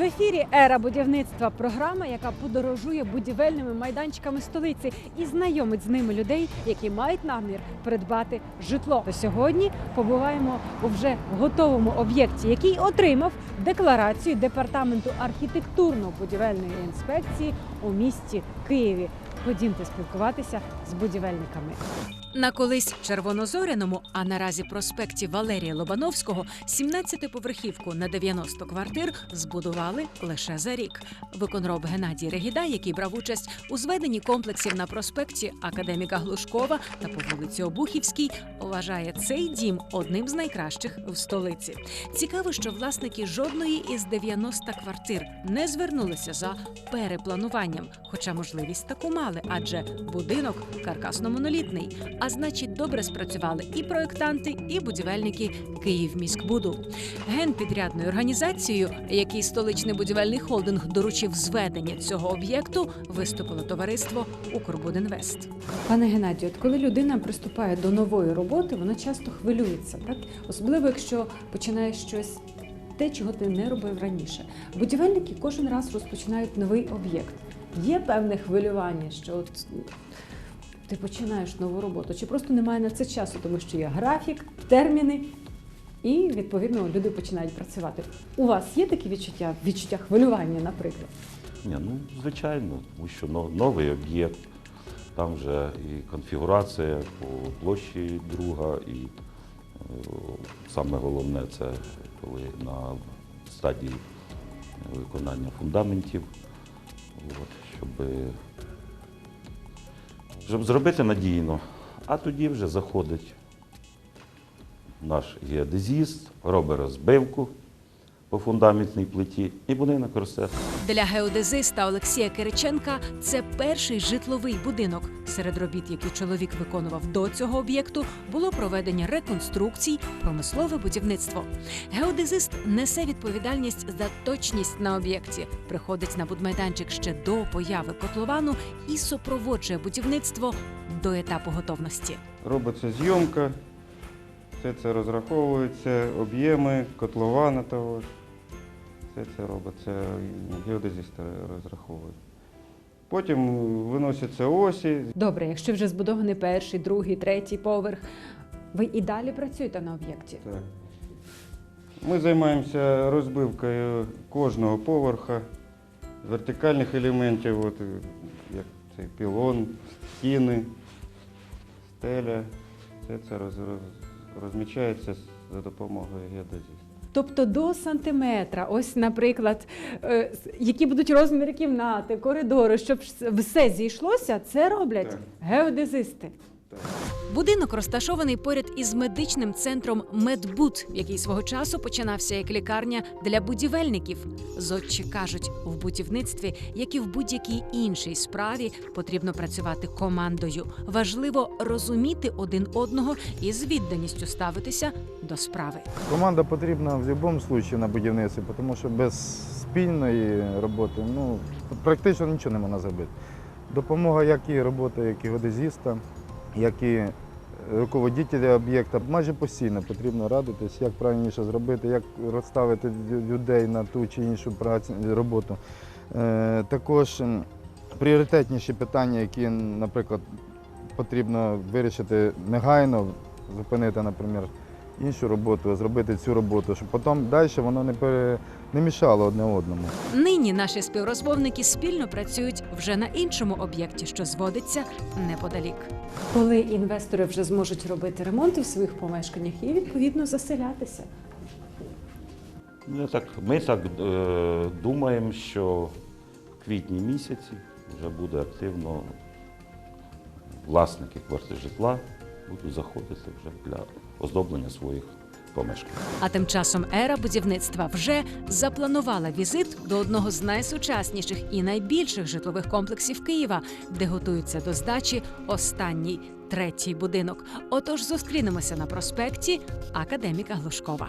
В ефірі Ера будівництва програма, яка подорожує будівельними майданчиками столиці і знайомить з ними людей, які мають намір придбати житло. Сьогодні побуваємо у вже готовому об'єкті, який отримав декларацію департаменту архітектурно-будівельної інспекції у місті Києві. Ходімте спілкуватися з будівельниками. На колись червонозоряному, а наразі проспекті Валерія Лобановського 17-поверхівку на 90 квартир збудували лише за рік. Виконроб Геннадій Регіда, який брав участь у зведенні комплексів на проспекті Академіка Глушкова та по вулиці Обухівській, вважає цей дім одним з найкращих в столиці. Цікаво, що власники жодної із 90 квартир не звернулися за переплануванням, хоча можливість таку мали, адже будинок каркасно-монолітний. А значить, добре спрацювали і проектанти, і будівельники Київміськбуду. Генпідрядною організацією, який столичний будівельний холдинг доручив зведення цього об'єкту, виступило товариство Укрбудінвест. Пане Геннадію, от коли людина приступає до нової роботи, вона часто хвилюється, так особливо якщо починає щось. Те, чого ти не робив раніше. Будівельники кожен раз розпочинають новий об'єкт. Є певне хвилювання, що от ти починаєш нову роботу, чи просто немає на це часу, тому що є графік, терміни, і відповідно люди починають працювати. У вас є такі відчуття, відчуття хвилювання, наприклад? Ні, ну звичайно, тому що новий об'єкт, там вже і конфігурація по площі друга, і е, саме головне це коли на стадії виконання фундаментів, от, щоб, щоб зробити надійно. А тоді вже заходить наш геодезіст, робить розбивку по фундаментній плиті, і будинок росте. Для геодезиста Олексія Кириченка це перший житловий будинок. Серед робіт, які чоловік виконував до цього об'єкту, було проведення реконструкцій, промислове будівництво. Геодезист несе відповідальність за точність на об'єкті, приходить на будмайданчик ще до появи котловану і супроводжує будівництво до етапу готовності. Робиться зйомка, все це розраховується, об'єми, котлована того. ж. Все це робиться, геодезісти розраховують. Потім виносяться осі, Добре, якщо вже збудований перший, другий, третій поверх, ви і далі працюєте на об'єкті. Так. Ми займаємося розбивкою кожного поверха, вертикальних елементів, от, як цей пілон, стіни, стеля. Все це роз, роз, розмічається за допомогою геодезіста. Тобто до сантиметра, ось, наприклад, е, які будуть розміри кімнати, коридору, щоб все зійшлося, це роблять геодезисти. Будинок розташований поряд із медичним центром Медбуд, який свого часу починався як лікарня для будівельників. Зодчі кажуть, в будівництві, як і в будь-якій іншій справі, потрібно працювати командою. Важливо розуміти один одного і з відданістю ставитися до справи. Команда потрібна в будь-якому випадку на будівництві, тому що без спільної роботи ну, практично нічого не можна зробити. Допомога як і робота, як і геодезіста, як і руководителя об'єкта. Майже постійно потрібно радитись, як правильніше зробити, як розставити людей на ту чи іншу працю, роботу. Е, також пріоритетніші питання, які, наприклад, потрібно вирішити негайно, зупинити, наприклад, іншу роботу, зробити цю роботу, щоб потім далі воно не, пере, не мішало одне одному. Нині наші співрозмовники спільно працюють вже на іншому об'єкті, що зводиться неподалік. Коли інвестори вже зможуть робити ремонти в своїх помешканнях і відповідно заселятися. Ну, так, ми так е, думаємо, що в квітні місяці вже буде активно власники квартир житла будуть заходити вже для оздоблення своїх помешкань. А тим часом ера будівництва вже запланувала візит до одного з найсучасніших і найбільших житлових комплексів Києва, де готуються до здачі останній третій будинок. Отож зустрінемося на проспекті Академіка Глушкова.